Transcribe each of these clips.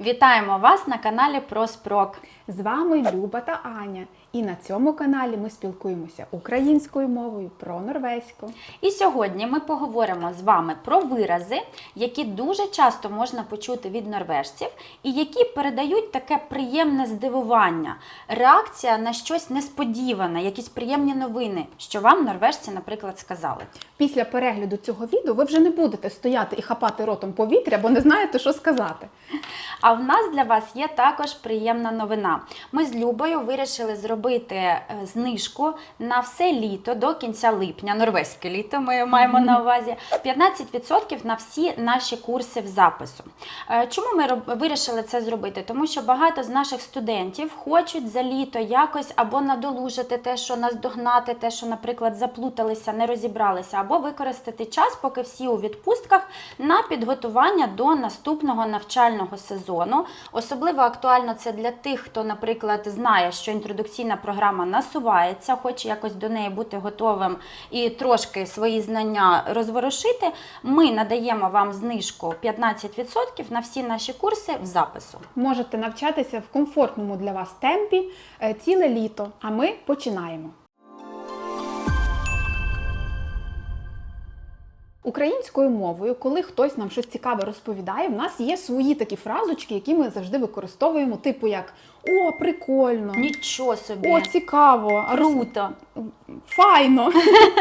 Вітаємо вас на каналі Проспрок. З вами Люба та Аня. І на цьому каналі ми спілкуємося українською мовою про норвезьку. І сьогодні ми поговоримо з вами про вирази, які дуже часто можна почути від норвежців, і які передають таке приємне здивування, реакція на щось несподіване, якісь приємні новини, що вам норвежці, наприклад, сказали. Після перегляду цього відео ви вже не будете стояти і хапати ротом повітря, бо не знаєте, що сказати. А в нас для вас є також приємна новина. Ми з Любою вирішили зробити е, знижку на все літо до кінця липня, норвезьке літо ми маємо на увазі. 15% на всі наші курси в запису. Е, Чому ми вирішили це зробити? Тому що багато з наших студентів хочуть за літо якось або надолужити те, що наздогнати, те, що, наприклад, заплуталися, не розібралися, або використати час, поки всі у відпустках, на підготування до наступного навчального сезону. Особливо актуально це для тих, хто, наприклад, знає, що інтродукційна програма насувається, хоче якось до неї бути готовим і трошки свої знання розворушити. Ми надаємо вам знижку 15% на всі наші курси в запису. Можете навчатися в комфортному для вас темпі е, ціле літо. А ми починаємо. Українською мовою, коли хтось нам щось цікаве розповідає, в нас є свої такі фразочки, які ми завжди використовуємо, типу як О, прикольно! Нічого собі. О, цікаво! Круто. Файно.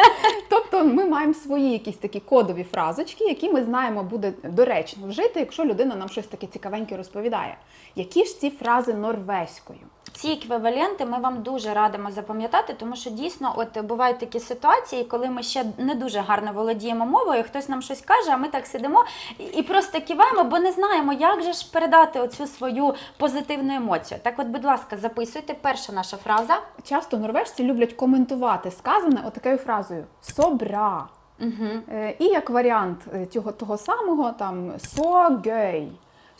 тобто ми маємо свої якісь такі кодові фразочки, які ми знаємо буде доречно вжити, якщо людина нам щось таке цікавеньке розповідає. Які ж ці фрази норвезькою? Ці еквіваленти ми вам дуже радимо запам'ятати, тому що дійсно от бувають такі ситуації, коли ми ще не дуже гарно володіємо мовою, хтось нам щось каже, а ми так сидимо і- просто киваємо, бо не знаємо, як же ж передати оцю свою позитивну емоцію. Так, от, будь ласка, записуйте. Перша наша фраза. Часто норвежці люблять коментувати сказане отакою фразою собра. Угу. І як варіант е, цього того самого там so gøy,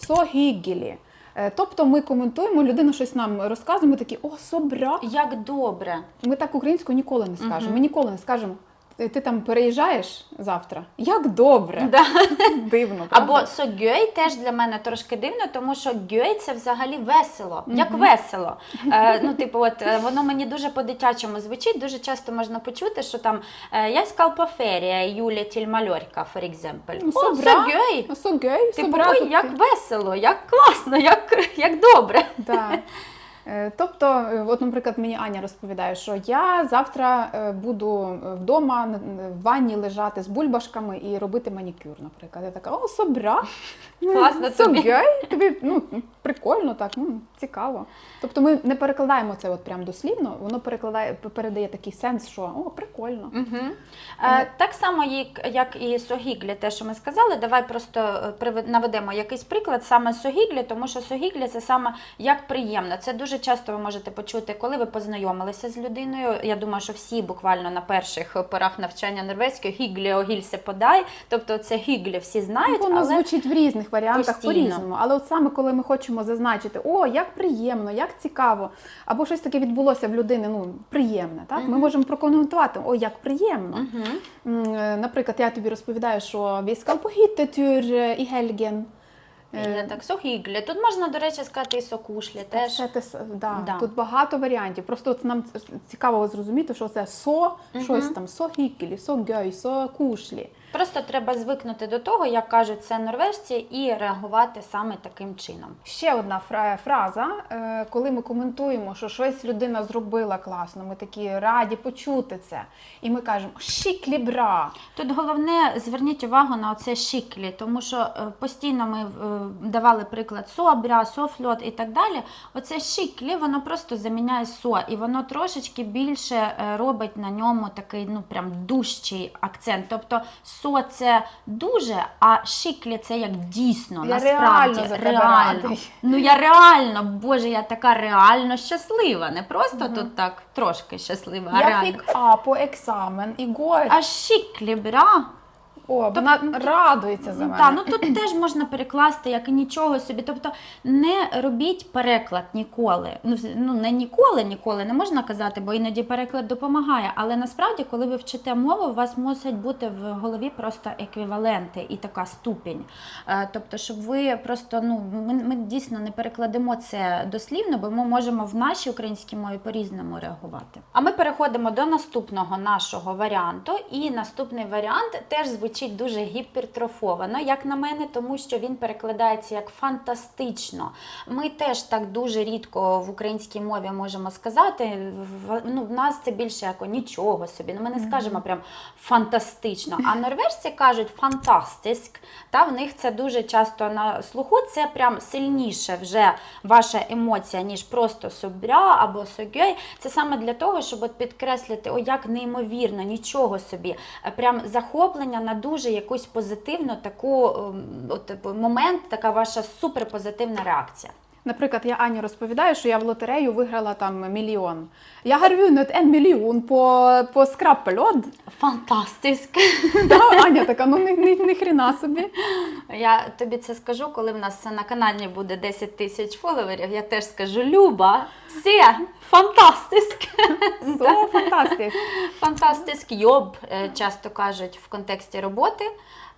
so hyggelig. Е, Тобто ми коментуємо, людина щось нам розказує, ми такі о, собра. Як добре. Ми так українською ніколи не скажемо. Ми ніколи не скажемо. «Ти- там переїжджаєш завтра? Як добре! Да. Дивно. Або правда? согьой теж для мене трошки дивно, тому що гьой це взагалі весело. Як весело. Е, ну, типу, от е, воно мені дуже по-дитячому звучить. Дуже часто можна почути, що там е, я скал по Юлія Тільмальорка, for example. О, согьой. Gøy, Типу, ой, як весело, як класно, як, як добре. Да. Е, Тобто, е, от, наприклад, мені Аня розповідає, що я завтра е, буду вдома в ванні лежати з бульбашками і робити манікюр, наприклад. Я така, о, собра. Класно тобі. Тобі ну, прикольно, так, ну, цікаво. Тобто ми не перекладаємо це от прям дослівно, воно перекладає, передає такий сенс, що о, прикольно. Угу. Е, так само, як, як і согіглі, те, що ми сказали, давай просто наведемо якийсь приклад саме согіглі, тому що согіглі це саме як приємно. Це дуже часто ви можете почути, коли ви познайомилися з людиною. Я думаю, що всі буквально на перших порах навчання норвезької гіглі огільсе подай. Тобто це гіглі всі знають, Воно але звучить в різних варіантах по-різному. Але от саме коли ми хочемо зазначити, о, як приємно, як цікаво, або щось таке відбулося в людини, ну приємне, так ми можемо прокоментувати, о, як приємно. Е, Наприклад, я тобі розповідаю, що vi skal på hyttetur i Е, я так согіглі. Тут можна, до речі, сказати і сокушлі теж. Це те да. Да. Тут багато варіантів. Просто от нам цікаво зрозуміти, що це со, щось там, со гікелі, со гьой, со кушлі. Просто треба звикнути до того, як кажуть це норвежці, і реагувати саме таким чином. Ще одна фраза, е, коли ми коментуємо, що щось людина зробила класно, ми такі раді почути це. І ми кажемо шіклі бра. Тут головне зверніть увагу на оце шиклі, тому що е, постійно ми е, давали приклад собря, софльот і так далі. Оце шиклі, воно просто заміняє со, і воно трошечки більше робить на ньому такий ну прям дужчий акцент. Тобто со це дуже, а шиклі це як дійсно Я насправді реально реально. Ну я реально, боже, я така реально щаслива. Не просто тут так трошки щаслива, а Я реально. фік А по екзамен і går. А шиклі бра. О, вона радується за мене. Так, ну тут теж можна перекласти як нічого собі. Тобто не робіть переклад ніколи. Ну, ну не ніколи, ніколи не можна казати, бо іноді переклад допомагає. Але насправді, коли ви вчите мову, у вас мусять бути в голові просто еквіваленти і така ступінь. Е, Тобто, щоб ви просто ну ми, ми дійсно не перекладемо це дослівно, бо ми можемо в нашій українській мові по-різному реагувати. А ми переходимо до наступного нашого варіанту. І наступний варіант теж звучить дуже гіпертрофовано, як на мене, тому що він перекладається як фантастично. Ми теж так дуже рідко в українській мові можемо сказати. В, ну, в нас це більше як нічого собі. Ну, ми не скажемо прям фантастично. А норвежці кажуть фантастиск. Та в них це дуже часто на слуху. Це прям сильніше вже ваша емоція, ніж просто собря або согьой. Це саме для того, щоб от підкреслити, о, як неймовірно, нічого собі. Прям захоплення на дуже якусь позитивну таку ем, от, типу, момент, така ваша суперпозитивна реакція. Наприклад, я Ані розповідаю, що я в лотерею виграла там мільйон. Я har vunnet en мільйон по, по скрапельод. Фантастиск! Да, Аня така, ну ні, ні, ні собі. Я тобі це скажу, коли в нас на каналі буде 10 тисяч фоловерів. Я теж скажу Люба, все, фантастиск! So фантастик. Фантастиск йоб, е, часто кажуть в контексті роботи.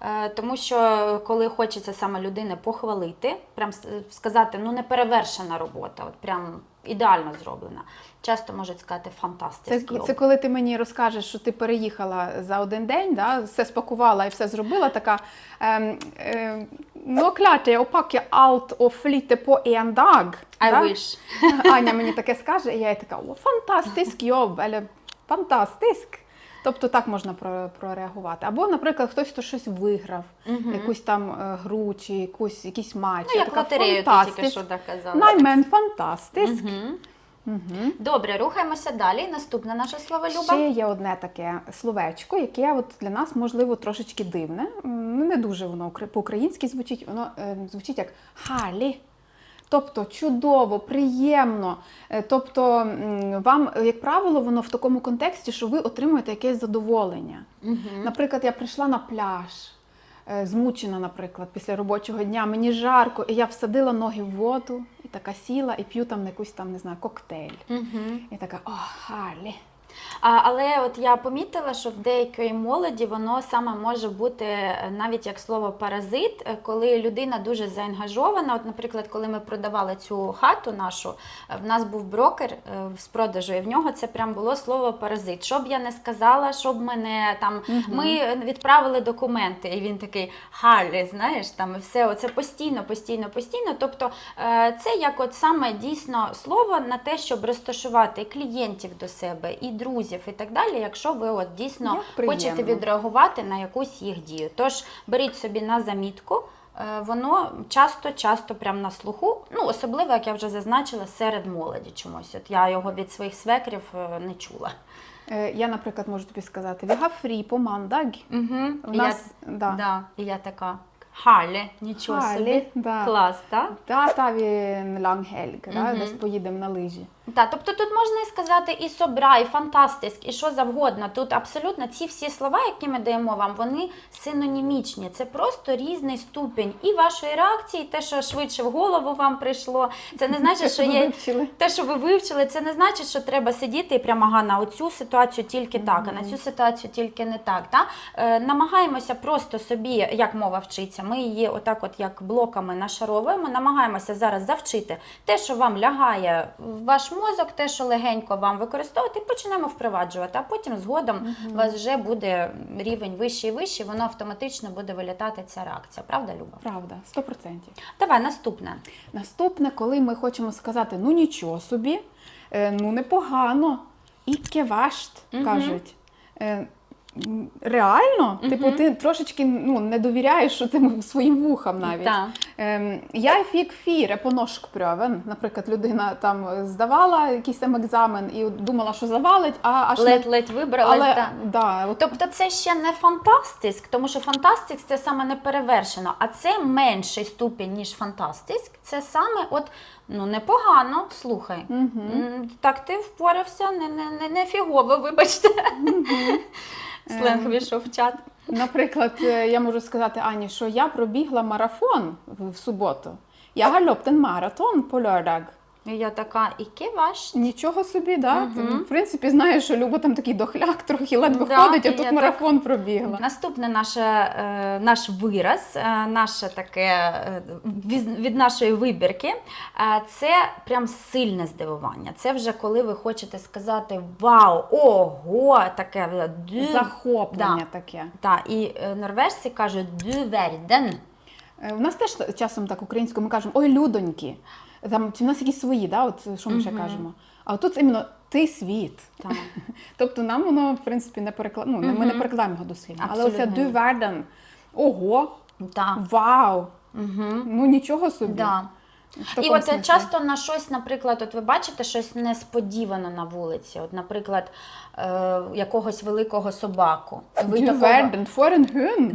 Е, Тому що коли хочеться саме людини похвалити, прям сказати, ну неперевершена робота, от прям ідеально зроблена. Часто можуть сказати Це, це коли ти мені розкажеш, що ти переїхала за один день, да, все спакувала і все зробила, така ем, ем, ну jag och packa allt och flytta en dag. I да? wish. Аня мені таке скаже, і я така, о, фантастиск йоб, або фантастиск. Тобто так можна прореагувати. Або, наприклад, хтось хто щось виграв, якусь там е, гру чи якусь, якийсь матч. Ну, Я як лотерею ти тільки що доказала. Nej, men фантастиск. Добре, рухаємося далі. Наступне наше слово Люба. Ще є одне таке словечко, яке от для нас можливо трошечки дивне. Не дуже воно по-українськи звучить, воно е, звучить як халі. Тобто чудово, приємно. Е, Тобто, вам, як правило, воно в такому контексті, що ви отримуєте якесь задоволення. Наприклад, я прийшла на пляж, е, змучена, наприклад, після робочого дня, мені жарко, і я всадила ноги в воду, і така сіла, і п'ю там якусь там, не знаю, коктейль. І така, о, халі. А, але от я помітила, що в деякої молоді воно саме може бути е, навіть як слово паразит, е, коли людина дуже заангажована. От, наприклад, коли ми продавали цю хату нашу, е, в нас був брокер з продажу, і в нього це прям було слово паразит. Що б я не сказала, щоб мене там ми відправили документи, і він такий Харлі, знаєш, там і все оце постійно, постійно, постійно. Тобто це як от саме дійсно слово на те, щоб розташувати клієнтів до себе, і друзів, і так далі, якщо ви от дійсно хочете відреагувати на якусь їх дію. Тож беріть собі на замітку. е, Воно часто, часто прям на слуху, ну особливо, як я вже зазначила, серед молоді чомусь. От я його від своїх свекрів е, не чула. Е, Я, наприклад, можу тобі сказати, fri på. Угу. Нас, да. Да. І я така Халі, нічого Халі, собі. да. Клас, так? Та vi en lang helg, да, десь поїдемо на лижі. Так, тобто тут можна і сказати і собра, і фантастиск, і що завгодно. Тут абсолютно ці всі слова, які ми даємо вам, вони синонімічні. Це просто різний ступінь і вашої реакції, те, що швидше в голову вам прийшло. Це не значить, Те, що є вивчили. те, що ви вивчили, це не значить, що треба сидіти і прямо ага, на оцю ситуацію тільки так, а на цю ситуацію тільки не так. Та? Е, намагаємося просто собі, як мова вчиться, ми її отак, от як блоками нашаровуємо, намагаємося зараз завчити те, що вам лягає в ваш мозок, те, що легенько вам використовувати, і почнемо впроваджувати. А потім згодом у вас вже буде рівень вищий і вищий, воно автоматично буде вилітати ця реакція. Правда, Люба? Правда, 100%. Давай наступне. Наступне, коли ми хочемо сказати, ну нічого собі, е, ну непогано, і кеваш, кажуть. Е, Реально, типу, ти трошечки ну, не довіряєш що цим своїм вухам навіть. Ем, я фік фіре по ножкпрьовен. Наприклад, людина там здавала якийсь там екзамен і думала, що завалить, а аж Ледь-ледь вибралась. Але, да. да, Тобто це ще не фантастиск, тому що фантастикс це саме не перевершено, а це менший ступінь, ніж фантастиск. Це саме от ну непогано. Слухай. М, Так ти впорався, не, не, не, не фігово, вибачте. Сленг війшов в чат. Наприклад, е, я можу сказати Ані, що я пробігла марафон в суботу. Я галоптен маратон по лördag. І я така, іке ваш? Нічого собі, да? Ти, в принципі, знаєш, що Люба там такий дохляк, трохи ледве Да, ходить, а тут марафон пробігла. Наступне наше, е, наш вираз, е, наше таке е, від, від нашої вибірки, е, це прям сильне здивування. Це вже коли ви хочете сказати вау, ого, таке е. Захоплення Да. таке. Та, і е, норвежці кажуть. Е, У нас теж часом так українською ми кажемо ой, людоньки. Там чи в нас якісь свої, да? От що ми ще кажемо. А тут іменно ти світ. Так. Тобто нам воно, в принципі, не переклад... ну, ми не перекладаємо його дослівно. Але оця du ого, Так. вау. Ну нічого собі. Да. І от е, часто на щось, наприклад, от ви бачите щось несподівано на вулиці, от, наприклад, е, якогось великого собаку. Ви такого-.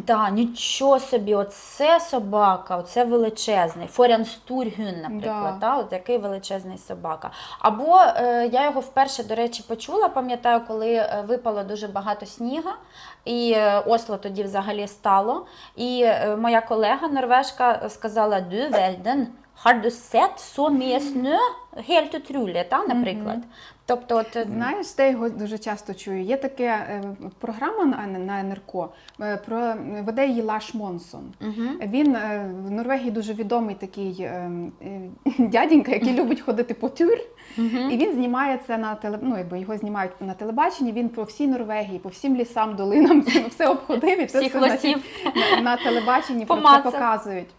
Да, нічого собі, оце собака, оце величезний. Форянстургюн, наприклад, Да. да. от який величезний собака. Або е, я його вперше, до речі, почула, пам'ятаю, коли е, випало дуже багато сніга, і е, Осло тоді взагалі стало. І моя колега норвежка сказала: Du verden, har du sett så mye snø? Helt utrolig, та, наприклад. Тобто, от, е, Знаєш, де його дуже часто чую. Є така е, програма на, на НРК, е, про веде її Лаш Монсон. Він е, в Норвегії дуже відомий такий е, який любить ходити по тюр. І він знімає це на теле, ну, якби його знімають на телебаченні. Він по всій Норвегії, по всім лісам, долинам все обходив і це все значить, на, на телебаченні про це показують.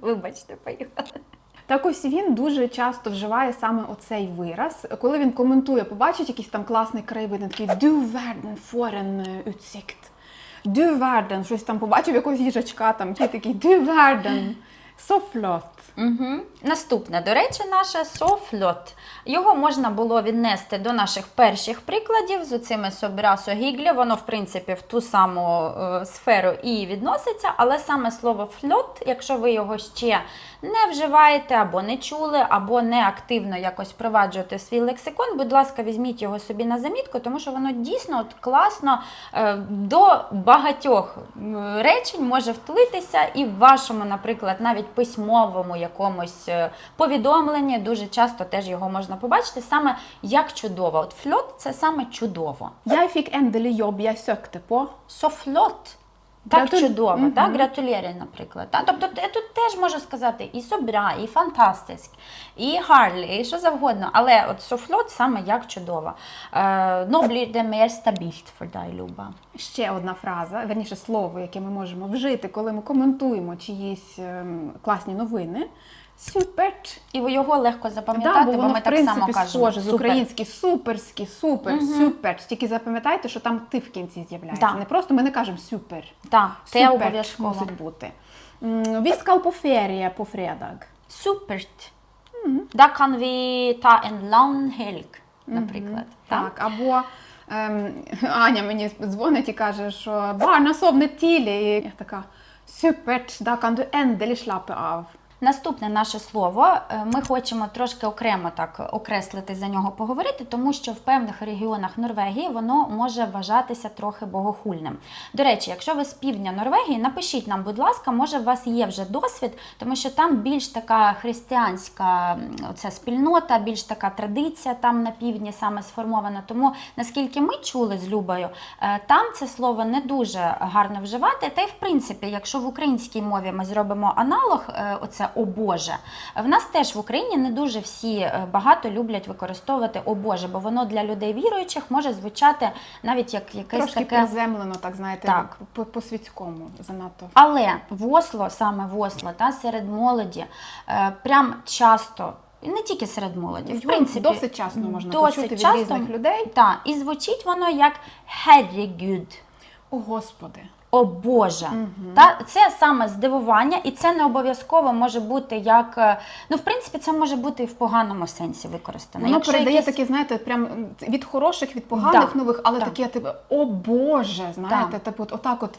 Вибачте, поїхали. Так ось він дуже часто вживає саме оцей вираз. Коли він коментує, побачить якийсь там класний краєвид, він такий «Du verden foreign utsikt». «Du werden», щось там побачив якогось їжачка, там такий «Du verden», «So flott». Угу. Наступне, до речі, наше софлот. Його можна було віднести до наших перших прикладів з оцими собрасо гіглі. Воно, в принципі, в ту саму е, сферу і відноситься, але саме слово флот, якщо ви його ще не вживаєте або не чули, або не активно якось впроваджуєте свій лексикон, будь ласка, візьміть його собі на замітку, тому що воно дійсно от класно е, до багатьох речень може втулитися, і в вашому, наприклад, навіть письмовому якомусь е, повідомленні дуже часто теж його можна побачити саме як чудово. От фльот це саме чудово. Я фік søkte på». Софлот. Так Гратуль- чудово, угу. так, гратулєрі, наприклад. Так? Тобто я тут теж можу сказати і собра, і фантастиск, і гарлі, і що завгодно. Але от софлот саме як чудово. Ноблі де мер стабільт deg, Люба. Ще одна фраза, верніше слово, яке ми можемо вжити, коли ми коментуємо чиїсь ем, класні новини. «Суперт». І його легко запам'ятати, бо бо, воно ми в так само кажемо. схоже з Супер. українські суперські, супер, супер. Тільки запам'ятайте, що там ти в кінці з'являється. Да. Не просто ми не кажемо супер. Так, це Супер обов'язково. мусить бути. På ferie på fredag. Supert. Da kan vi ta en lang helg, наприклад. Так, або ем, Аня мені дзвонить і каже, що barna sovnet tidlig. І я така Supert, da kan du endelig slappe av. Наступне наше слово е, ми хочемо трошки окремо так окреслити за нього поговорити, тому що в певних регіонах Норвегії воно може вважатися трохи богохульним. До речі, якщо ви з півдня Норвегії, напишіть нам, будь ласка, може у вас є вже досвід, тому що там більш така християнська оця спільнота, більш така традиція там на півдні саме сформована. Тому наскільки ми чули з Любою, е, там це слово не дуже гарно вживати. Та й в принципі, якщо в українській мові ми зробимо аналог, е, о Боже, в нас теж в Україні не дуже всі е, багато люблять використовувати о Боже, бо воно для людей віруючих може звучати навіть як якесь Трошки таке. приземлено, так знаєте, Так. по- по-світському занадто. Але в Осло, саме в Осло, та серед молоді, е, прям часто. Не тільки серед молоді, в принципі, досить часто можна досить почути від часто, різних людей. Так, і звучить воно як Herregud. О, Господи. О Боже, та це саме здивування, і це не обов'язково може бути як е, ну, в принципі, це може бути і в поганому сенсі використано. Воно Якщо передає якісь- такі, знаєте, прям від хороших, від поганих Да, нових, але да. таке, типу, о Боже, знаєте, Да. типу, от, отак от.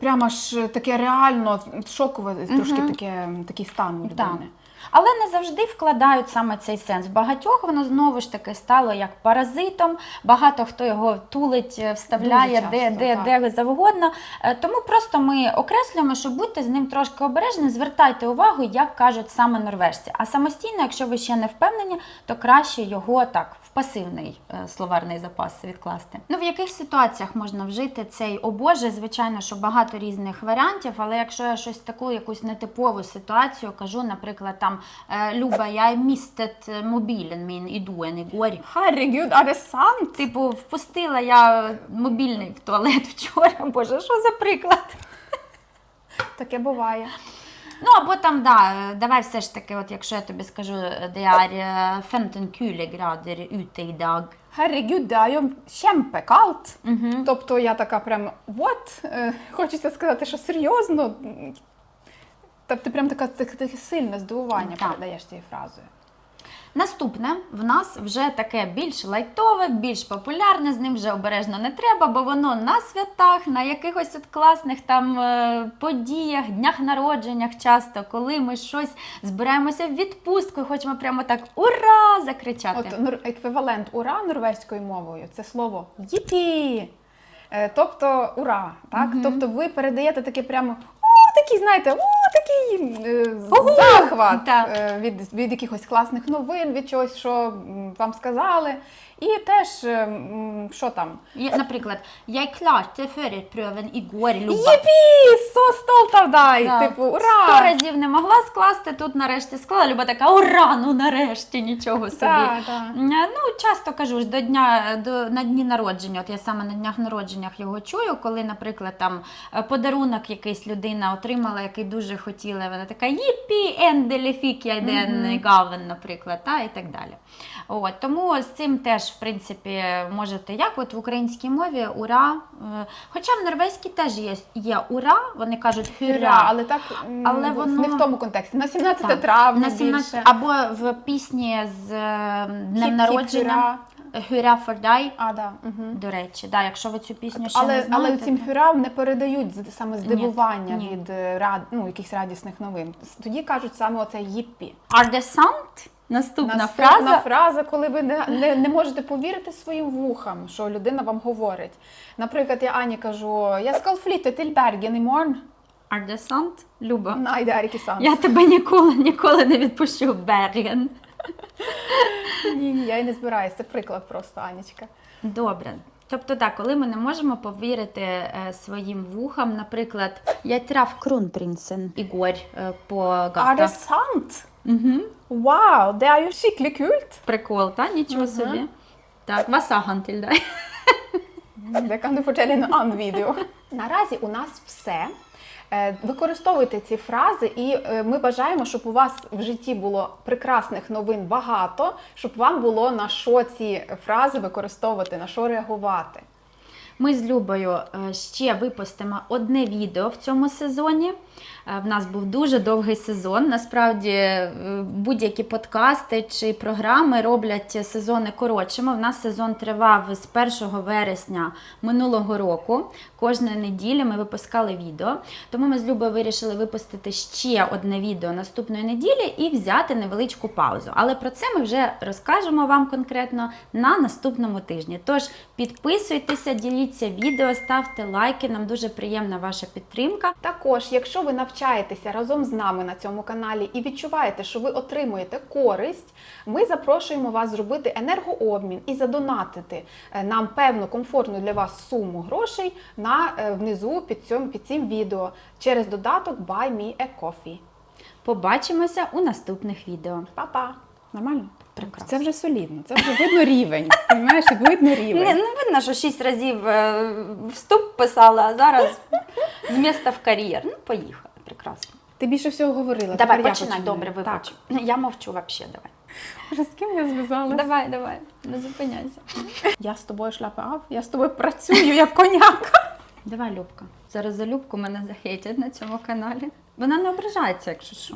Прямо ж таке реально шокове, трошки таке, такий стан у людини. Але не завжди вкладають саме цей сенс. Багатьох воно знову ж таки стало як паразитом. Багато хто його тулить, е, вставляє Дуже де, де, так. де завгодно. Е, Тому просто ми окреслюємо, що будьте з ним трошки обережні, звертайте увагу, як кажуть саме норвежці. А самостійно, якщо ви ще не впевнені, то краще його так пасивний е, словарний запас відкласти. Ну в яких ситуаціях можна вжити цей о Боже? Звичайно, що багато різних варіантів, але якщо я щось таку якусь нетипову ситуацію кажу, наприклад, там е, Люба, я містет мобілен мін ідуен іgår. Herregud, er det sant? Типу, впустила я мобільний в туалет вчора. Боже, що за приклад? Таке буває. Ну або там, да, давай все ж таки, от якщо я тобі скажу, det er е, 15 kuldegrader ute i dag. Herregud, det er jo kjempekaldt. Тобто я така прям what? Е, Хочеться сказати, що серйозно. Тобто прям така, таке, таке сильне здивування Так. передаєш цією фразою. Наступне в нас вже таке більш лайтове, більш популярне, з ним вже обережно не треба, бо воно на святах, на якихось от класних там е, подіях, днях народженнях часто, коли ми щось збираємося в відпустку і хочемо прямо так ура! закричати. От еквівалент ура норвезькою мовою це слово їпі. Е, Тобто ура. Так? Тобто ви передаєте таке прямо такий, знаєте, о, такий е, Ого! захват Так. е, від, від якихось класних новин, від чогось, що м, вам сказали. І теж, е, що там? Наприклад, я klarte førerprøven i går, Люба. So stolta av! Да. Типу, Сто разів не могла скласти, тут нарешті склала. Люба така, ура, ну нарешті, нічого собі. Так. Е, Ну, часто кажу ж до дня до на дні народження. От я саме на днях народженнях його чую, коли, наприклад, там е, подарунок якийсь людина отримала, який дуже хотіла. Вона така їпі, енделі фік я ден гавен, наприклад, та і так далі. От тому з цим теж, в принципі, можете як от в українській мові ура. е, Хоча в норвезькій теж є, є ура, вони кажуть хюра. але так Але воно- не в тому контексті. На 17 Так, травня на 17 більше. або в пісні з е, днем народження Хюра for die. А, да. Угу. До речі, да, якщо ви цю пісню ще Але, не але цим хюрам не передають саме здивування ні. від е, рад, ну, якихось радісних новин. Тоді кажуть саме оце їппі. Are the sound? Наступна, Наступна фраза. фраза, коли ви не, не, не можете повірити своїм вухам, що людина вам говорить. Наприклад, я Ані кажу: я i morgen. Are the sound? Люба. Sant. Я тебе ніколи, ніколи не відпущу Берген. Ні, ні, я і не збираюся. Це приклад просто, Анічка. Добре. Тобто, так, коли ми не можемо повірити е, своїм вухам, наприклад, я трав Крунпринсен Ігор е, по Er Угу. Вау, det er jo skikkelig kult! Прикол, та? Нічого собі. Так, васаган deg. Det kan du fortelle i en annen. Наразі у нас все. Е, Використовуйте ці фрази, і е, ми бажаємо, щоб у вас в житті було прекрасних новин багато, щоб вам було на що ці фрази використовувати, на що реагувати. Ми з Любою е, ще випустимо одне відео в цьому сезоні. Е, В нас був дуже довгий сезон. Насправді, е, будь-які подкасти чи програми роблять сезони коротшими. В нас сезон тривав з 1 вересня минулого року. Кожної неділі ми випускали відео. Тому ми з Любою вирішили випустити ще одне відео наступної неділі і взяти невеличку паузу. Але про це ми вже розкажемо вам конкретно на наступному тижні. Тож підписуйтеся, діліться відео, ставте лайки. Нам дуже приємна ваша підтримка. Також, якщо ви навчаєтеся разом з нами на цьому каналі і відчуваєте, що ви отримуєте користь, ми запрошуємо вас зробити енергообмін і задонатити е, нам певну комфортну для вас суму грошей на е, внизу під цим, під цим відео через додаток Buy Me a Coffee. Побачимося у наступних відео. Па-па! Нормально? Прекрасно. Це вже солідно, це вже видно рівень. Розумієш, видно рівень. Не, не видно, що шість разів е, вступ писала, а зараз з міста в кар'єр. Ну, поїхали. Прекрасно. Ти більше всього говорила. Давай, тепер починай, добре, вибач. Ну, Я мовчу взагалі, давай. Вже з ким я зв'язалася? Давай, давай, не зупиняйся. Я з тобою шляпав, я з тобою працюю як коняка. Давай, Любка. Зараз за Любку мене захейтять на цьому каналі. Вона не ображається, якщо що.